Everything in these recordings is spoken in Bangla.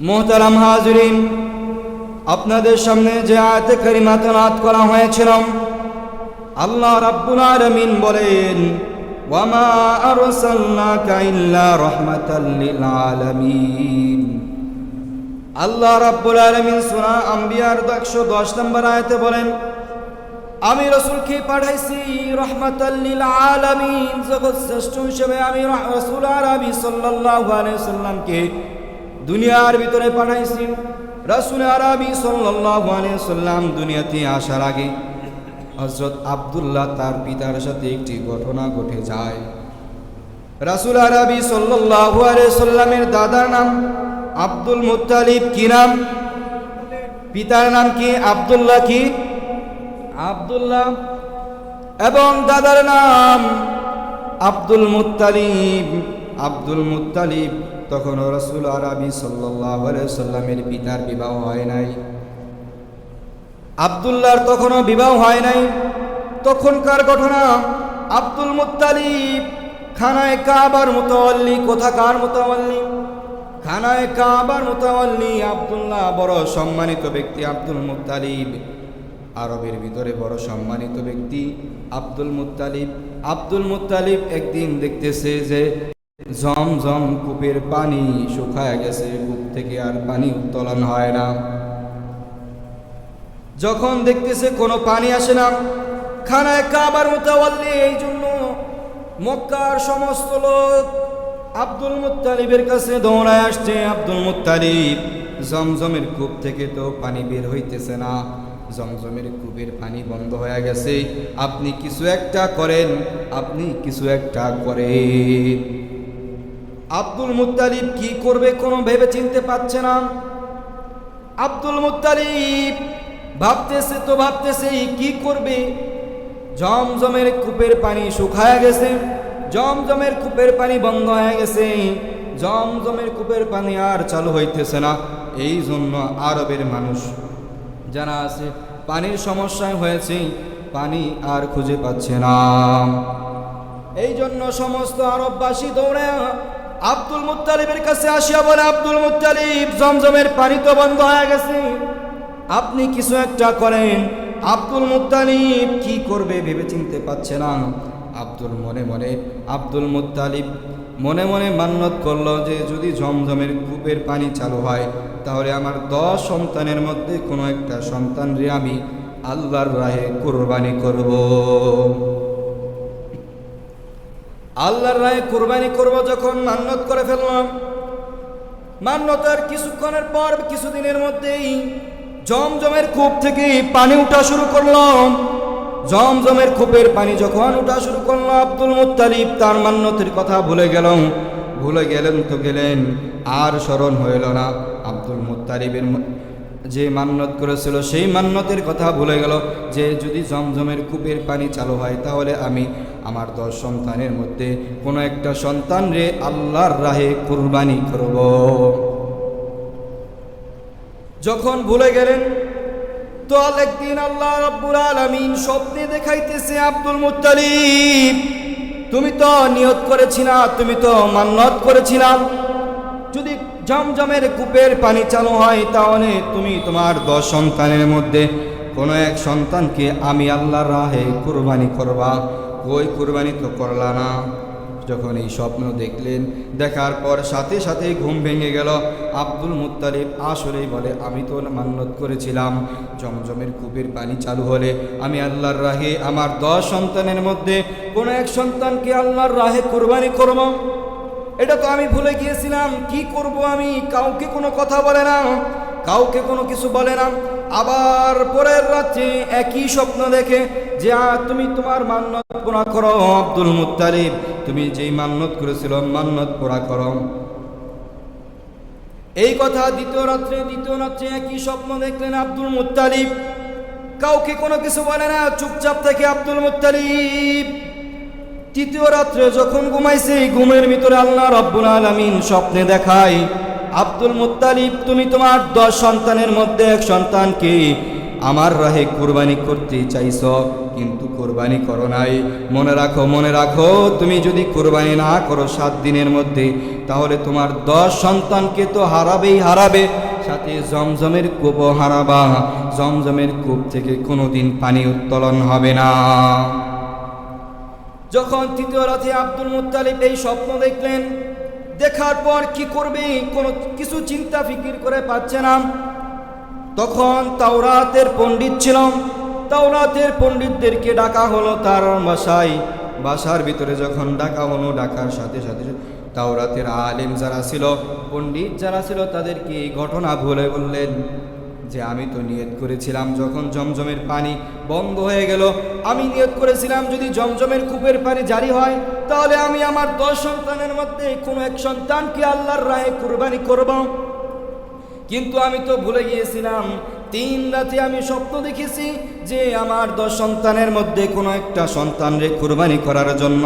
মোহতারাম হাজরিন, আপনাদের সামনে যে আয়াতে কারিমা তেলাওয়াত করা হয়েছিল, আল্লাহ রাব্বুল আলামিন বলেন, ওয়ামা আরসালনাকা ইল্লা রাহমাতাল লিল আলামিন। আল্লাহ রাব্বুল আলামিন সূরা আম্বিয়ার 110 নম্বর আয়াতে বলেন, আমি রসুলকে পাঠাইছি, রহমাতাল লিল আলামিন, জগৎ শ্রেষ্ঠ হিসেবে আমি রসুল আরবি সাল্লাল্লাহু আলাইহি সাল্লামকে দুনিয়ার ভিতরে পাঠাইছি। রসুল আরবি সাল্লাম দুনিয়াতে আসার আগে হযরত আব্দুল্লাহ তার পিতার সাথে একটি ঘটনা ঘটে যায়। রাসুল আরবি সাল্লাল্লাহু সাল্লামের দাদার নাম আব্দুল মুত্তালিব কি নাম? পিতার নাম কি? আব্দুল্লাহ কি? আব্দুল্লাহ। এবং দাদার নাম আব্দুল মুত্তালিব। আব্দুল মুত্তালিব তখন রসুল আরবি আলাইহি সাল্লামের পিতার বিবাহ হয় নাই। আব্দুল্লাহর তখনও বিবাহ হয় নাই। তখনকার ঘটনা আব্দুল মুত্তালিব খানায় কাবার মোতাল্লি কোথাকার মোতাল্লি খানায় কাবার মোতাল্লি আব্দুল্লাহ বড় সম্মানিত ব্যক্তি আব্দুল মুত্তালিব। আরবের ভিতরে বড় সম্মানিত ব্যক্তি আব্দুল মুত্তালিব। আব্দুল মুত্তালিব একদিন দেখতেছে যে ঝমঝম কূপের পানি শুকায় গেছে, কূপ থেকে আর পানি উত্তোলন হয় না। যখন দেখতেছে কোনো পানি আসে না, খানায় কাবার মোতাওয়াল্লি, এই জন্য মক্কার সমস্ত লোক আব্দুল মুত্তালিবের কাছে দৌড়ায় আসছে। আব্দুল মুত্তালিব জমজমের কূপ থেকে তো পানি বের হইতেছে না। জমজমের কূপের পানি বন্ধ হয়ে গেছে। আপনি কিছু একটা করেন, আপনি কিছু একটা করেন। আব্দুল মুত্তালিব কি করবে কোনো ভেবে চিনতে পারছে না। আব্দুল মুত্তালিব ভাবতেছে তো ভাবতেছে কি করবে। জমজমের কূপের পানি শুকায় গেছে, জমজমের কূপের পানি বন্ধ হয়ে গেছে। জমজমের কূপের পানি আর চালু হইতেছে না, এই জন্য আরবের মানুষ যারা আছে পানির সমস্যায় হয়েছে, পানি আর খুঁজে পাচ্ছে না। এই জন্য সমস্ত আরববাসী দৌড়ে আব্দুল মুত্তালিবের কাছে আসিয়া বলে, আব্দুল মুত্তালিব, জমজমের পানি তো বন্ধ হয়ে গেছে। আপনি কিছু একটা করেন। আব্দুল মুত্তালিব কি করবে ভেবে চিনতে পারছে না। আব্দুল মনে মনে, আব্দুল মুতালিব মনে মনে মান্যত করল যে, যদি জমজমের কূপের পানি চালু হয়, তাহলে আমার দশ সন্তানের মধ্যে কোনো একটা সন্তান রে আমি আল্লাহর রাহে কোরবানি করব। আল্লাহর রাহে কোরবানি করব যখন মান্যত করে ফেললাম। মান্যতার কিছুক্ষণের পর কিছুদিনের মধ্যেই জমজমের কূপ থেকে পানি উঠা শুরু করলাম। জমজমের কূপের পানি যখন উঠা শুরু করল, আব্দুল মুত্তালিব তার মান্যতের কথা ভুলে গেল ভুলে গেলেন তো গেলেন, আর স্মরণ হইল না। আব্দুল মুত্তালিবের ম- যে মান্যত করেছিল, সেই মান্যতের কথা ভুলে গেল যে, যদি জমজমের কূপের পানি চালু হয়, তাহলে আমি আমার দশ সন্তানের মধ্যে কোনো একটা সন্তান রে আল্লাহর রাহে কুরবানি করব। যখন ভুলে গেলেন, তো একদিন আল্লাহ রাব্বুল আলামিন স্বপ্নে দেখাইতেছে আব্দুল মুত্তালিব, তুমি তো নিয়ত করেছিলা তুমি তো মান্নত করেছিলাম যদি জমজমের কূপের পানি চালু হয়, তাহলে তুমি তোমার দশ সন্তানের মধ্যে কোনো এক সন্তানকে আমি আল্লাহর রাহে কুরবানি করবা। কই কুরবানি তো করলা না। যখন এই স্বপ্ন দেখলেন, দেখার পর সাথে সাথে ঘুম ভেঙে গেল। আব্দুল মুত্তালিব আসলেই বলে, আমি তো মান্যত করেছিলাম। জমজমের কূপের পানি চালু হলে আমি আল্লাহর রাহে, আমার দশ সন্তানের মধ্যে কোনো এক সন্তানকে আল্লাহর রাহে কুরবানি করব? এটা তো আমি ভুলে গিয়েছিলাম। কি করব আমি? কাউকে কোনো কথা বলে না। কাউকে কোনো কিছু বলে না। আবার পরের রাত্রে একই স্বপ্ন দেখে যে তুমি তোমার মান্যত পুরা করো আব্দুল মুত্তালিব। তুমি যেই মান্যত করেছিল মান্যত পোড়া করো। এই কথা দ্বিতীয় রাত্রে দ্বিতীয় রাত্রে একই স্বপ্ন দেখলেন আব্দুল মুত্তালিব। কাউকে কোনো কিছু বলে না, চুপচাপ থেকে আব্দুল মুত্তালিব। তৃতীয় রাত্রে যখন ঘুমাইছে, ঘুমের ভিতরে আল্লাহ রব্বুল আলমিন স্বপ্নে দেখায় আব্দুল মুত্তালিব, তুমি তোমার দশ সন্তানের মধ্যে এক সন্তানকে আমার রাহে কুরবানি করতে চাইছ, কিন্তু কোরবানি করো নাই। মনে রাখো মনে রাখো, তুমি যদি কোরবানি না করো সাত দিনের মধ্যে, তাহলে তোমার দশ সন্তানকে তো হারাবেই হারাবে। সাথে জমজমের কূপও হারাবা। জমজমের কূপ থেকে কোনোদিন পানি উত্তোলন হবে না। যখন তৃতীয় রাতে আব্দুল মুত্তালিব এই স্বপ্ন দেখলেন দেখার পর কি করবে, কোনো কিছু চিন্তা ফিকির করে পাচ্ছে না। তখন তাওরাতের পণ্ডিত ছিলাম তাওরাতের পণ্ডিতদেরকে ডাকা হলো তার বাসায়। বাসার ভিতরে যখন ডাকা হলো, ডাকার সাথে সাথে তাওরাতের আলেম যারা ছিল, পণ্ডিত যারা ছিল, তাদেরকে এই ঘটনা ভুলে বললেন যে আমি তো নিয়ত করেছিলাম, যখন জমজমের পানি বন্ধ হয়ে গেল, আমি নিয়ত করেছিলাম যদি জমজমের কূপের পানি জারি হয়, তাহলে আমি আমার দশ সন্তানের মধ্যে কোনো এক সন্তানকে আল্লাহর রায়ে কুরবানি করব। কিন্তু আমি তো ভুলে গিয়েছিলাম তিন রাতে আমি স্বপ্ন দেখেছি যে আমার দশ সন্তানের মধ্যে কোনো একটা সন্তানরে কুরবানি করার জন্য।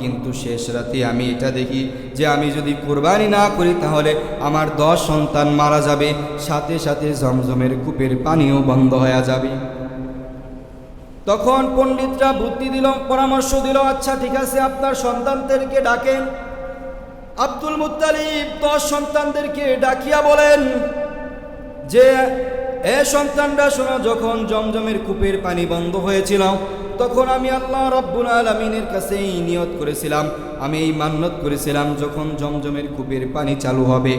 কিন্তু শেষ রাতে আমি এটা দেখি যে আমি যদি কোরবানি না করি তাহলে আমার দশ সন্তান মারা যাবে, সাথে সাথে জমজমের কূপের পানিও বন্ধ হয়ে যাবে। তখন পণ্ডিতরা বুদ্ধি দিল, পরামর্শ দিল আচ্ছা ঠিক আছে, আপনার সন্তানদেরকে ডাকেন। আব্দুল মুত্তালিব দশ সন্তানদেরকে ডাকিয়া বলেন যে এ সন্তানরা শোনো, যখন জমজমের কূপের পানি বন্ধ হয়েছিল, তখন আমি আল্লাহ রব্বুল আলমিনের কাছে এই নিয়ত করেছিলাম, আমি এই মান্যত করেছিলাম, যখন জমজমের কূপের পানি চালু হবে,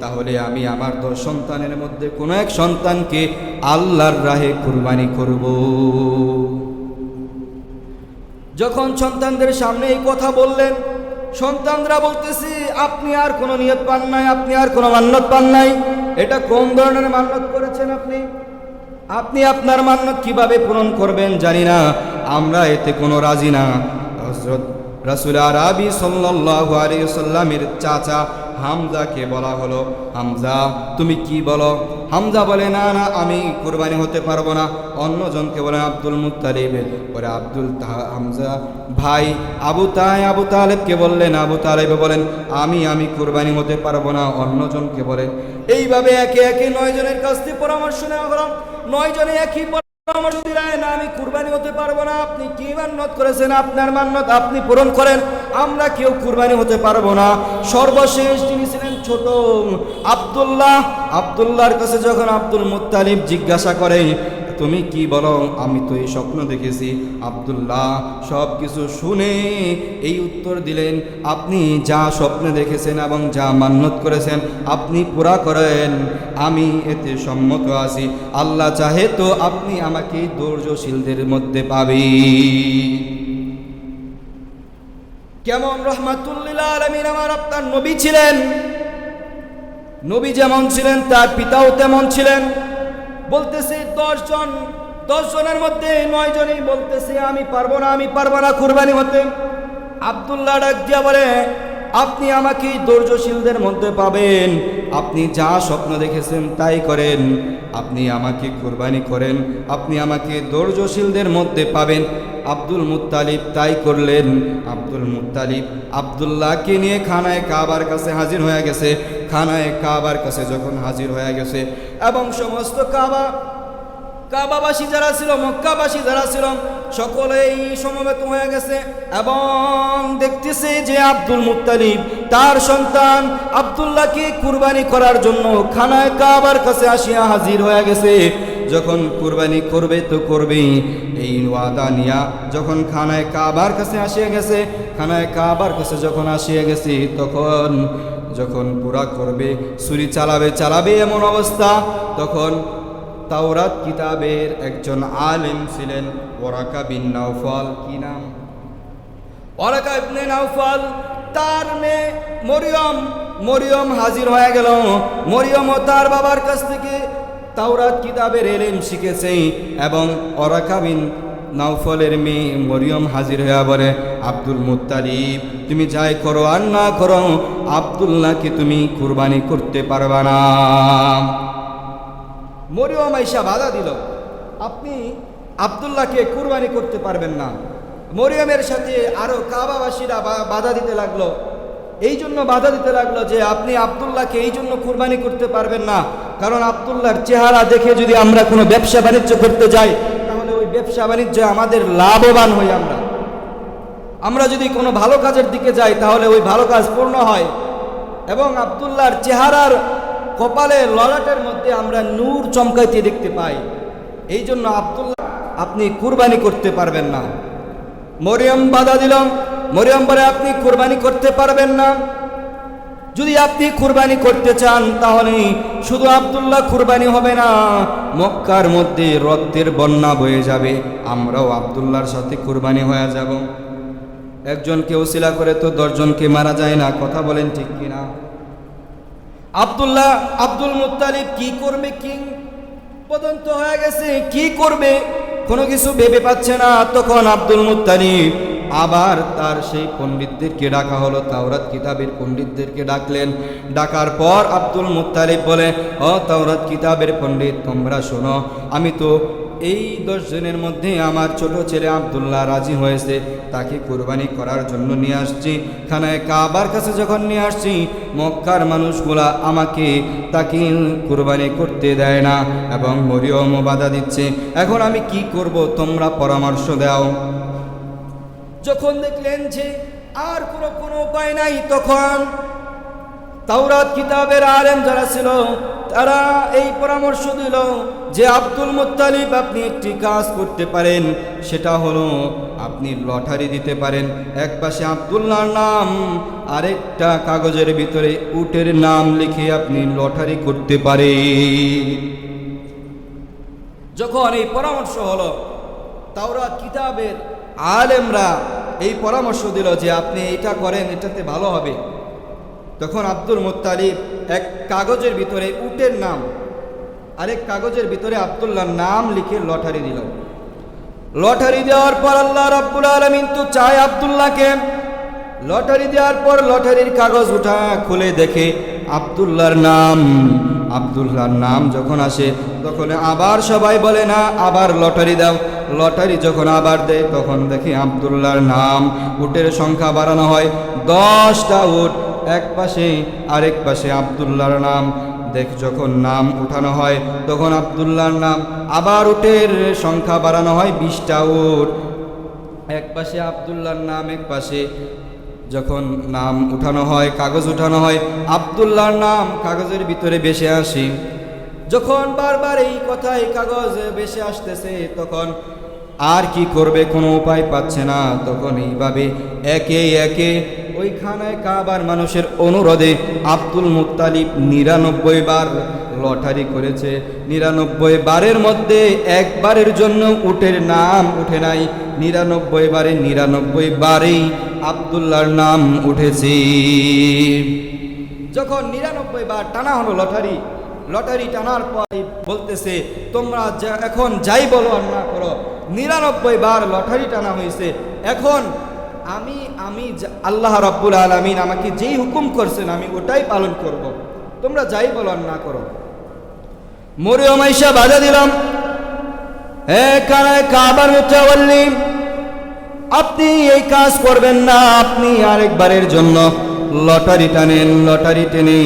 তাহলে আমি আমার দশ সন্তানের মধ্যে কোনো এক সন্তানকে আল্লাহর রাহে কুরবানি করব। যখন সন্তানদের সামনে এই কথা বললেন, সন্তানরা বলতেছি আপনি আর কোনো নিয়ত পান নাই, আপনি আর কোনো মান্যত পান নাই। এটা কোন ধরনের মান্যত করেছেন আপনি? আপনি আপনার মান্যত কীভাবে পূরণ করবেন জানি না। আমরা এতে কোনো রাজি না। হজরত রাসুল আরবি সাল্লাহ আলী সাল্লামের চাচা হামজাকে বলা হলো, হামজা, তুমি কি বলো? হামজা বলে, না না, আমি কুরবানি হতে পারব না। অন্যজনকে বলে, আব্দুল মুত্তালিব। পরে আব্দুল হামজা ভাই আবু তাই আবু তালেবকে বললেন, আবু তালেব বলেন, আমি আমি কুরবানি হতে পারব না। অন্যজনকে বলেন এইভাবে একে একে নয় জনের কাছ থেকে পরামর্শ নেওয়া হলো। নয় জনে একই পরামর্শ রায় না, আমি কুরবানি হতে পারব না। আপনি কি মান্যত করেছেন? আপনার মান্যত আপনি পূরণ করেন। আমরা কেউ কুরবানি হতে পারব না। সর্বশেষ তিনি ছিলেন ছোট আব্দুল্লাহ, আব্দুল্লাহর কাছে যখন আব্দুল মুত্তালিব জিজ্ঞাসা করে তুমি কি বলো? আমি তো এই স্বপ্ন দেখেছি। আবদুল্লাহ সব কিছু শুনে এই উত্তর দিলেন, আপনি যা স্বপ্নে দেখেছেন এবং যা মান্যত করেছেন, আপনি পুরা করেন। আমি এতে সম্মত আছি। আল্লাহ চাহে তো আপনি আমাকে ধৈর্যশীলদের মধ্যে পাবি কেমন রহমাতুল্লিল আলমিন আমার আপনার নবী ছিলেন? নবী যেমন ছিলেন, তার পিতাও তেমন ছিলেন। বলতেছে দশ জনের মধ্যে নয় জনই বলতেছে, আমি পারব না, আমি পারব না কুরবানি হতে। আবদুল্লাহ ডাক দিয়া বলে আপনি আমাকে ধৈর্যশীলদের মধ্যে পাবেন। আপনি যা স্বপ্ন দেখেছেন তাই করেন। আপনি আমাকে কুরবানি করেন। আপনি আমাকে ধৈর্যশীলদের মধ্যে পাবেন। আব্দুল মুত্তালিব তাই করলেন। আব্দুল মুত্তালিব আবদুল্লাহকে নিয়ে খানায় কাবার কাছে হাজির হয়ে গেছে। খানায় কাবার কাছে যখন হাজির হয়ে গেছে এবং সমস্ত কাবা, কাবাবাসী যারা ছিল, মক্কাবাসী যারা ছিল সকলেই সমবেত হয়ে গেছে এবং দেখতেছে যে আব্দুল মুত্তালিব, তার সন্তান আব্দুল্লাহকে কুরবানি করার জন্য খানায় কাবার কাছে আসিয়া হাজির হয়ে গেছে। যখন কুরবানি করবে তো করবে এই ওয়াদা নিয়া যখন খানায় কাবার কাছে আসিয়া গেছে, খানায় কাবার কাছে যখন আসিয়া গেছে, তখন, যখন পুরা করবে, ছুরি চালাবে চালাবে এমন অবস্থা, তখন তাওরাত কিতাবের একজন আলেম ছিলেন ওরাকা বিন নাউফল কি নাম? ওরাকা ইবনে নাউফল তার মেয়ে মরিয়ম মরিয়ম হাজির হয়ে গেল। মরিয়ম ও তার বাবার কাছ থেকে তাওরাত কিতাবের এলেম শিখেছে এবং ওরাকা বিন নাউফলের মেয়ে মরিয়ম হাজির হয়ে বলে, আব্দুল মুত্তালিব, তুমি যাই করো আর না করো, আবদুল্লাহকে তুমি কুরবানি করতে পারবা না। মরিয়ম আইসা বাধা দিল। আপনি আবদুল্লাহকে কুরবানি করতে পারবেন না। মরিয়মের সাথে আরও কাবাবাসীরা বাধা দিতে লাগল। এই জন্য বাধা দিতে লাগল যে আপনি আবদুল্লাহকে এই জন্য কুরবানি করতে পারবেন না। কারণ আবদুল্লাহর চেহারা দেখে যদি আমরা কোনো ব্যবসা বাণিজ্য করতে যাই, তাহলে ওই ব্যবসা বাণিজ্যে আমাদের লাভবান হই আমরা। আমরা যদি কোনো ভালো কাজের দিকে যাই, তাহলে ওই ভালো কাজ পূর্ণ হয়। এবং আবদুল্লাহর চেহারার কপালে ললাটের মধ্যে আমরা নূর চমকাইতে দেখতে পাই। এই জন্য আবদুল্লাহ, আপনি কুরবানি করতে পারবেন না। মরিয়ম বাধা দিল মরিয়ম বলে আপনি কুরবানি করতে পারবেন না। যদি আপনি কুরবানি করতে চান, তাহলে শুধু আবদুল্লাহ কুরবানি হবে না, মক্কার মধ্যে রক্তের বন্যা বয়ে যাবে। আমরাও আবদুল্লাহর সাথে কুরবানি হয়ে যাব। একজনকে ওসিলা করে তো দশজনকে মারা যায় না, কথা বলেন ঠিক কিনা? আবদুল্লাহ আব্দুল মুত্তালিব কি করবে কিং? পর্যন্ত হয়ে গেছে, কি করবে? কোনো কিছু ভেবে পাচ্ছে না। তখন আব্দুল মুত্তালিব আবার তার সেই পণ্ডিতদেরকে ডাকা হলো, তাওরাত কিতাবের পণ্ডিতদেরকে ডাকলেন। ডাকার পর আব্দুল মুত্তালিব বলে, ও তাওরাত কিতাবের পণ্ডিত, তোমরা শোনো, আমি তো এই দশজনের মধ্যে আমার ছোট ছেলে আবদুল্লাহ রাজি হয়েছে, তাকে কোরবানি করার জন্য নিয়ে আসছি। খানায় কাবার কাছে যখন নিয়ে আসছি, মক্কার মানুষগুলা আমাকে তাকে কোরবানি করতে দেয় না এবং মরিয়মও বাধা দিচ্ছে। এখন আমি কি করব? তোমরা পরামর্শ দাও। যখন দেখলেন যে আর কোনো কোনো উপায় নাই, তখন তাওরাত কিতাবের আলেম যারা ছিল তারা এই পরামর্শ দিল যে আব্দুল মুত্তালিব আপনি একটি কাজ করতে পারেন, সেটা হলো আপনি লটারি দিতে পারেন। এক পাশে আবদুল্লাহর নাম, আরেকটা কাগজের ভিতরে উটের নাম লিখে আপনি লটারি করতে পারেন। যখন এই পরামর্শ হলো তাওরা কিতাবের আলেমরা এই পরামর্শ দিল যে আপনি এটা করেন, এটাতে ভালো হবে। তখন আব্দুল মুত্তালিব এক কাগজের ভিতরে উটের নাম, আরেক কাগজের ভিতরে আবদুল্লাহর নাম লিখে লটারি দিল। লটারি দেওয়ার পর আল্লাহ রাব্বুল আলামিন তো চায় আবদুল্লাহকে। লটারি দেওয়ার পর লটারির কাগজ উঠা খুলে দেখে আবদুল্লাহর নাম। আবদুল্লাহর নাম যখন আসে, তখন আবার সবাই বলে, না, আবার লটারি দাও। লটারি যখন আবার দেয়, তখন দেখে আবদুল্লাহর নাম, উটের সংখ্যা বাড়ানো হয়। দশটা উট এক পাশে, আরেক পাশে আবদুল্লাহর নাম। দেখ যখন নাম উঠানো হয়, তখন আবদুল্লাহর নাম। আবার উটের সংখ্যা বাড়ানো হয় বিশটা উট। এক পাশে আবদুল্লাহর নাম, এক পাশে যখন নাম উঠানো হয়, কাগজ উঠানো হয়, আবদুল্লাহর নাম কাগজের ভিতরে বেশে আসি। যখন বারবার এই কথা এই কাগজ বেশে আসতেছে, তখন আর কি করবে কোনো উপায় পাচ্ছে না। তখন এইভাবে একে একে ওইখানে কাবার মানুষের অনুরোধে আব্দুল মুত্তালিব নিরানব্বই বার লটারি করেছে। নিরানব্বই বারের মধ্যে একবারের জন্য উটের নাম উঠে নাই। নিরানব্বই বারে নিরানব্বই বারেই আবদুল্লাহর নাম উঠেছে। যখন নিরানব্বই বার টানা হলো লটারি লটারি টানার পর বলতেছে, তোমরা এখন যাই বলো আর না করো। নিরানব্বই বার লটারি টানা হয়েছে। এখন আমি আমি আল্লাহ রব্বুল আলমিন আমাকে যেই হুকুম করছেন, আমি ওটাই পালন করব। তোমরা যাই বলো না করো। মরিয়ম আইসা বাধা দিলাম। হে কানায় কাবার মুতাওয়াল্লি আপনি এই কাজ করবেন না, আপনি আরেকবারের জন্য। লটারি টানেন, লটারি টেনে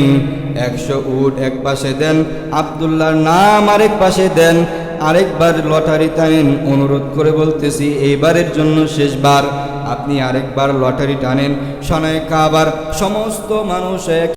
একশো উট এক পাশে দেন, আবদুল্লাহর নাম আরেক পাশে দেন আরেকবার লটারি টানেন, অনুরোধ করে বলতেছি, এইবারের জন্য শেষবার। আপনি আরেকবার লটারি টানেন সনায় কাবার সমস্ত মানুষ এক